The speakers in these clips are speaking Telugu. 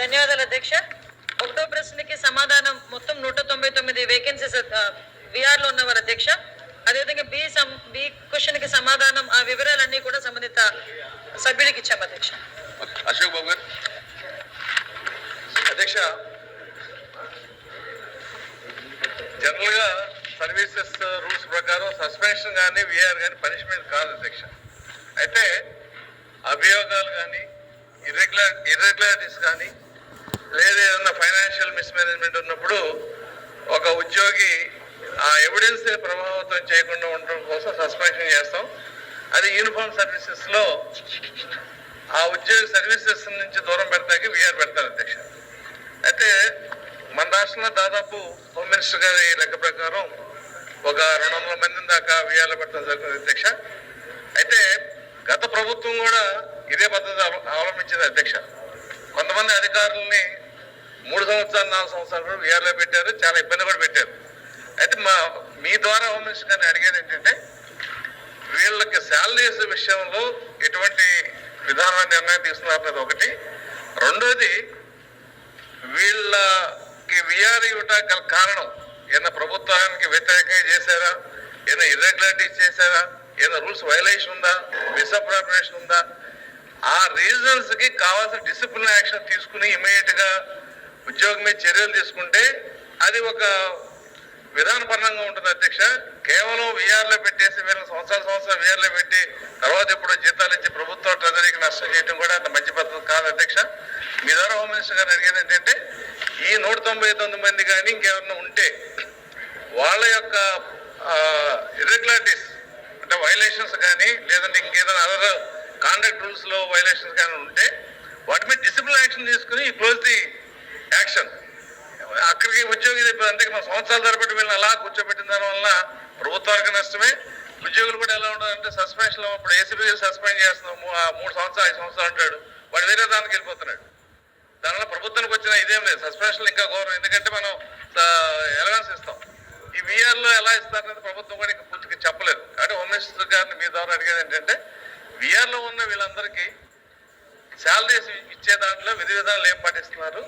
ధన్యవాదాలు అధ్యక్ష. ఒకటో ప్రశ్నకి సమాధానం మొత్తం నూట తొంభై తొమ్మిది వేకెన్సీస్ విఆర్లో ఉన్నవారు అధ్యక్ష. అదేవిధంగా బి సం బి క్వశ్చన్కి సమాధానం ఆ వివరాలన్నీ కూడా సంబంధిత సభ్యుడికి ఇచ్చాం అధ్యక్ష. అశోక్ బాబు గారు. అధ్యక్ష జనరల్గా సర్వీసెస్ రూల్స్ ప్రకారం సస్పెన్షన్ కానీ విఆర్ కానీ పనిష్మెంట్ కాదు అధ్యక్ష. అయితే అభియోగాలు కానీ ఇర్రెగ్యులర్ ఇర్రెగ్యులారిటీస్ కానీ లేదా ఏదన్నా ఫైనాన్షియల్ మిస్మేనేజ్మెంట్ ఉన్నప్పుడు ఒక ఉద్యోగి ఆ ఎవిడెన్స్ ప్రభావితం చేయకుండా ఉండడం కోసం సస్పెన్షన్ చేస్తాం. అది యూనిఫామ్ సర్వీసెస్లో ఆ ఉద్యోగ సర్వీసెస్ నుంచి దూరం పెడతాకి విఆర్ పెడతారు అధ్యక్ష. అయితే మన రాష్ట్రంలో దాదాపు హోమ్ మినిస్టర్ గారి లెక్క ప్రకారం ఒక రెండు వందల మంది దాకా విఆర్లో పెట్టడం జరుగుతుంది అధ్యక్ష. అయితే గత ప్రభుత్వం కూడా ఇదే పద్ధతి అవలంబించింది అధ్యక్ష. కొంతమంది అధికారుల్ని మూడు సంవత్సరాలు నాలుగు సంవత్సరాలు కూడా విఆర్లో పెట్టారు చాలా ఇబ్బంది కూడా పెట్టారు. అయితే మా మీ ద్వారా హోమ్ మినిస్టర్ గారిని అడిగేది ఏంటంటే వీళ్ళకి శాలరీస్ విషయంలో ఎటువంటి విధాన నిర్ణయం తీసుకున్నారు అన్నది ఒకటి. రెండోది వీళ్ళకి విఆర్ ఇవ్వట గల కారణం ఏదైనా ప్రభుత్వానికి వ్యతిరేకంగా చేశారా? ఏదైనా ఇర్రెగ్యులారిటీస్ చేశారా? ఏదైనా రూల్స్ వైలేషన్ ఉందా? మిస్అప్రాపరేషన్ ఉందా? ఆ రీజన్స్కి కావాల్సిన డిసిప్లిన్ యాక్షన్ తీసుకుని ఇమీడియట్గా ఉద్యోగం మీద చర్యలు తీసుకుంటే అది ఒక విధానపరంగా ఉంటుంది అధ్యక్ష. కేవలం విఆర్లో పెట్టేసి వీళ్ళని సంవత్సరాల సంవత్సరం విఆర్లో పెట్టి తర్వాత ఎప్పుడో జీతాలు ఇచ్చి ప్రభుత్వ ట్రెజరీకి నష్టం చేయడం కూడా అంత మంచి పద్ధతి కాదు అధ్యక్ష. మీ ద్వారా హోమ్ మినిస్టర్ గారు అడిగేది ఏంటంటే ఈ నూట తొంభై తొమ్మిది మంది కానీ ఇంకెవరైనా ఉంటే వాళ్ళ యొక్క ఇర్రెగ్యులారిటీస్ అంటే వైలేషన్స్ కానీ లేదంటే ఇంకేదైనా అదర్ కాండక్ట్ రూల్స్లో వైలేషన్స్ కానీ ఉంటే వాటి మీద డిసిప్లిన్ యాక్షన్ తీసుకుని క్లోజ్ ది యాక్షన్. అక్కడికి ఉద్యోగి అందుకే మన సంవత్సరాల తరబడి వీళ్ళని అలా కూర్చోబెట్టిన దాని వల్ల ప్రభుత్వానికి నష్టమే. ఉద్యోగులు కూడా ఎలా ఉండాలంటే సస్పెన్షన్ ఇప్పుడు ఏసీబీ సస్పెండ్ చేస్తున్నాము ఆ మూడు సంవత్సరాలు ఐదు సంవత్సరాలు అంటాడు. వాడు వేరే దానికి వెళ్ళిపోతున్నాడు. దానివల్ల ప్రభుత్వానికి వచ్చిన ఇదేం లేదు సస్పెన్షన్ ఇంకా గౌరవం ఎందుకంటే మనం ఎలవెన్స్ ఇస్తాం. ఈ విఆర్లో ఎలా ఇస్తారనేది ప్రభుత్వం కూడా ఇంకా పూర్తిగా చెప్పలేదు. కాబట్టి హోమ్ మినిస్టర్ గారిని మీ ద్వారా అడిగేది ఏంటంటే విఆర్లో ఉన్న వీళ్ళందరికీ శాలరీస్ ఇచ్చే దాంట్లో విధి విధానాలు ఏం పాటిస్తున్నారు?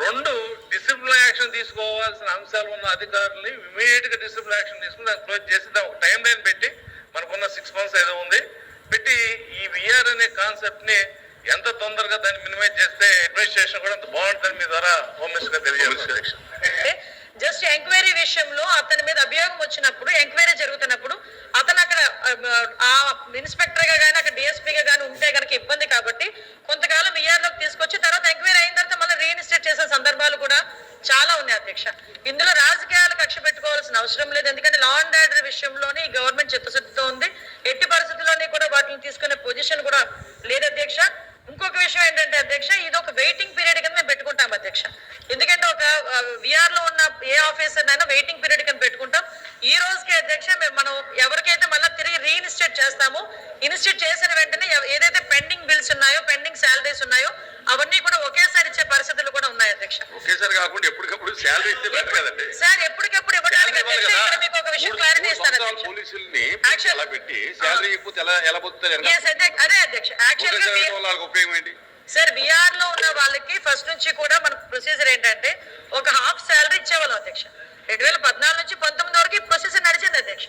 రెండు డిసిప్లిన్ యాక్షన్ తీసుకోవాల్సిన అంశాలు ఉన్న అధికారుల్ని ఇమీడియట్గా డిసిప్లిన్ యాక్షన్ తీసుకుని దాన్ని క్లోజ్ చేసి ఒక టైం లైన్ పెట్టి మనకున్న సిక్స్ మంత్స్ ఏదో ఉంది. పెట్టి ఈ విఆర్ అనే కాన్సెప్ట్ని ఎంత తొందరగా దాన్ని మినిమైజ్ చేస్తే అడ్మినిస్ట్రేషన్ కూడా అంత బాగుంటుంది మీ ద్వారా హోమ్ మినిస్టర్ తెలియజేయాలి అంటే జస్ట్ ఎంక్వైరీ విషయంలో అతని మీద అభియోగం వచ్చినప్పుడు ఎంక్వైరీ జరుగుతున్నప్పుడు అతను అక్కడ ఆ, ఆ ఇన్స్పెక్టర్గా కానీ అక్కడ డిఎస్పీ గా కానీ ఉంటే కనుక ఇబ్బంది కాబట్టి కొంతకాలం విఆర్లోకి తీసుకొచ్చి తర్వాత ఎంక్వైరీ అయిన తర్వాత మళ్ళీ చేసిన చేసే సందర్భాలు కూడా చాలా ఉన్నాయి అధ్యక్ష. ఇందులో రాజకీయాలు కక్ష పెట్టుకోవాల్సిన అవసరం లేదు. ఎందుకంటే లా అండ్ ఆర్డర్ విషయంలోనే ఈ గవర్నమెంట్ చిత్తశుద్ధితో ఉంది. ఎట్టి పరిస్థితుల్లోని కూడా వాటిని తీసుకునే పొజిషన్ కూడా లేదు అధ్యక్ష. ఇంకొక విషయం ఏంటంటే అధ్యక్ష ఇది ఒక వెయిటింగ్ పీరియడ్ కింద మేము పెట్టుకుంటాం అధ్యక్ష. ఎందుకంటే ఒక విఆర్లో ఉన్న ఏ ఆఫీసర్ అయినా వెయిటింగ్ పీరియడ్ కింద పెట్టుకుంటాం. ఈ రోజుకి అధ్యక్ష మేము మనం ఎవరికైతే మళ్ళీ తిరిగి రీఇన్స్టేట్ చేస్తామో ఇన్స్టేట్ చేసిన వెంటనే ఏదైతే పెండింగ్ బిల్స్ ఉన్నాయో పెండింగ్ శాలరీస్ ఉన్నాయో అవన్నీ కూడా ఒకేసారి ఇచ్చే పరిస్థితులు కూడా ఉన్నాయి అధ్యక్ష. ఒకేసారి కాకుండా ఎప్పటికప్పుడు శాలరీ ఇస్తే బెటర్ కదండి. సార్ ఎప్పటికెప్పుడు ఇవ్వడానికి మీకు ఒక విషయం క్లారిటీ ఇస్తాను పోలీసుల్ని అలా పెట్టి శాలరీ ఇవ్వకపోతే ఎలా ఎలా పొందుతారు అదే- అధ్యక్ష. యాక్చువల్గా వల్ల వాళ్ళకి ఉపయోగం ఏంటి? సార్ విఆర్లో ఉన్న వాళ్ళకి ఫస్ట్ నుంచి కూడా మన ప్రొసీజర్ ఏంటంటే ఒక హాఫ్ శాలరీ ఇచ్చేవాళ్ళం అధ్యక్ష. రెండు వేల పద్నాలుగు నుంచి పంతొమ్మిది వరకు ప్రొసీజర్ నడిచింది అధ్యక్ష.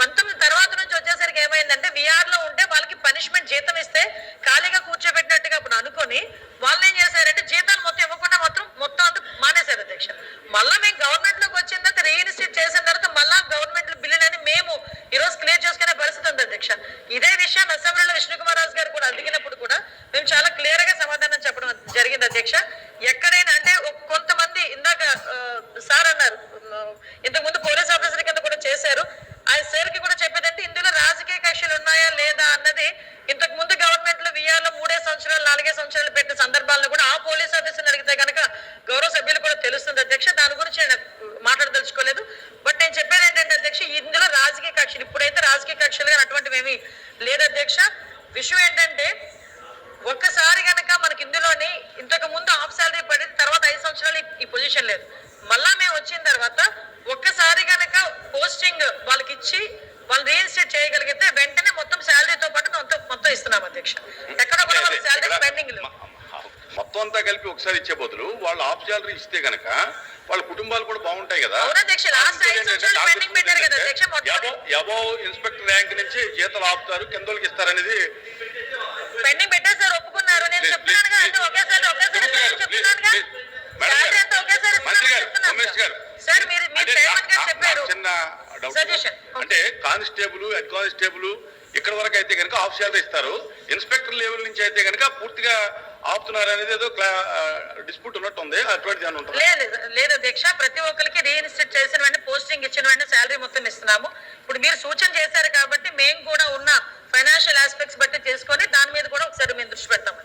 పంతొమ్మిది తర్వాత నుంచి వచ్చేసరికి ఏమైందంటే పిఆర్లో ఉంటే వాళ్ళకి పనిష్మెంట్ జీతం ఇస్తే ఖాళీగా కూర్చోబెట్టినట్టుగా అప్పుడు అనుకొని వాళ్ళు ఏం చేశారంటే జీతాలు మొత్తం ఇవ్వకుండా మొత్తం మొత్తం అంతా మానేశారు అధ్యక్ష. మళ్ళా మేము గవర్నమెంట్లోకి వచ్చిన తర్వాత రీఇన్స్టేట్ చేసిన తర్వాత మళ్ళా గవర్నమెంట్ బిల్లు అని మేము ఈ రోజు క్లియర్ చేసుకునే పరిస్థితి ఉంది అధ్యక్ష. ఇదే విషయాన్ని అసెంబ్లీలో విష్ణుకుమార్ రాజు గారు కూడా అడిగినప్పుడు కూడా మేము చాలా క్లియర్గా సమాధానం చెప్పడం జరిగింది అధ్యక్ష. ఎక్కడైనా అంటే కొంతమంది ఇందాక సార్ అన్నారు ఆ, ఇంతకు ముందు పోలీస్ ఆఫీసర్ కింద కూడా చేశారు. ఆ సార్కి కూడా రాజకీయ ఉన్నాయా లేదా అన్నది ఇంతకు ముందు గవర్నమెంట్లో విఆర్లో మూడే సంవత్సరాలు నాలుగే సంవత్సరాలు పెట్టిన సందర్భాలను కూడా ఆ పోలీస్ ఆఫీసర్ అడిగితే కనుక గౌరవ సభ్యులు కూడా తెలుస్తుంది అధ్యక్ష. దాని గురించి నేను మాట్లాడదలుచుకోలేదు. బట్ నేను చెప్పేది ఏంటంటే అధ్యక్ష ఇందులో రాజకీయ కక్షలు ఇప్పుడైతే రాజకీయ కక్షలు కానీ అటువంటివి ఏమీ లేదు అధ్యక్ష. విషయం ఏంటంటే ఒక్కసారి కనుక మనకి ఇందులోని ఇంతకు ముందు హాఫ్ సాలరీ పడిన తర్వాత ఐదు సంవత్సరాలు ఈ- పొజిషన్ లేదు. మళ్ళా మేము వచ్చిన తర్వాత ఒక్కసారి కనుక పోస్టింగ్ వాళ్ళకి ఇచ్చి వాళ్ళు రీఇన్స్టేట్ చేయగలిగితే వెంటనే మొత్తం శాలరీతో పాటు మొత్తం మొత్తం ఇస్తున్నాం అధ్యక్ష. ఎక్కడ కూడా వాళ్ళ శాలరీ పెండింగ్ మొత్తం అంతా కలిపి ఒకసారి ఇచ్చే బదులు వాళ్ళు హాఫ్ శాలరీ ఇస్తే గనక వాళ్ళ కుటుంబాలు కూడా బాగుంటాయి కదా. పెట్టారు. ఎబో ఇన్స్పెక్టర్ ర్యాంక్ నుంచి జీతాలు ఆపుతారు కిందోళ్ళకి ఇస్తారనేది పెండింగ్ పెట్టేసారు ఒప్పుకున్నారు. నేను చెప్తున్నాను ఒకేసారి ఒకేసారి మంత్రి గారు, మంత్రి గారు. సార్ మీరు చిన్న డౌట్. అంటే కానిస్టేబుల్ హెడ్ కానిస్టేబుల్ ఇక్కడ వరకు అయితే కనుక హాఫ్ శాలరీ ఇస్తారు. ఇన్స్పెక్టర్ లెవెల్ నుంచి అయితే కనుక పూర్తిగా ఆపుతున్నారు అనేది ఏదో డిస్ప్యూట్ ఉన్నట్టు ఉంది అటువంటి దాని ఉంటుంది. లేదు లేదు అధ్యక్ష ప్రతి ఒక్కరికి రీఇన్స్టేట్ చేసిన వెంటనే పోస్టింగ్ ఇచ్చిన వెంటనే శాలరీ మొత్తం ఇస్తున్నాము. ఇప్పుడు మీరు సూచన చేశారు కాబట్టి మేము కూడా ఉన్న ఫైనాన్షియల్ ఆస్పెక్ట్స్ బట్టి చేసుకొని దాని మీద కూడా ఒకసారి మేము దృష్టి పెడతాం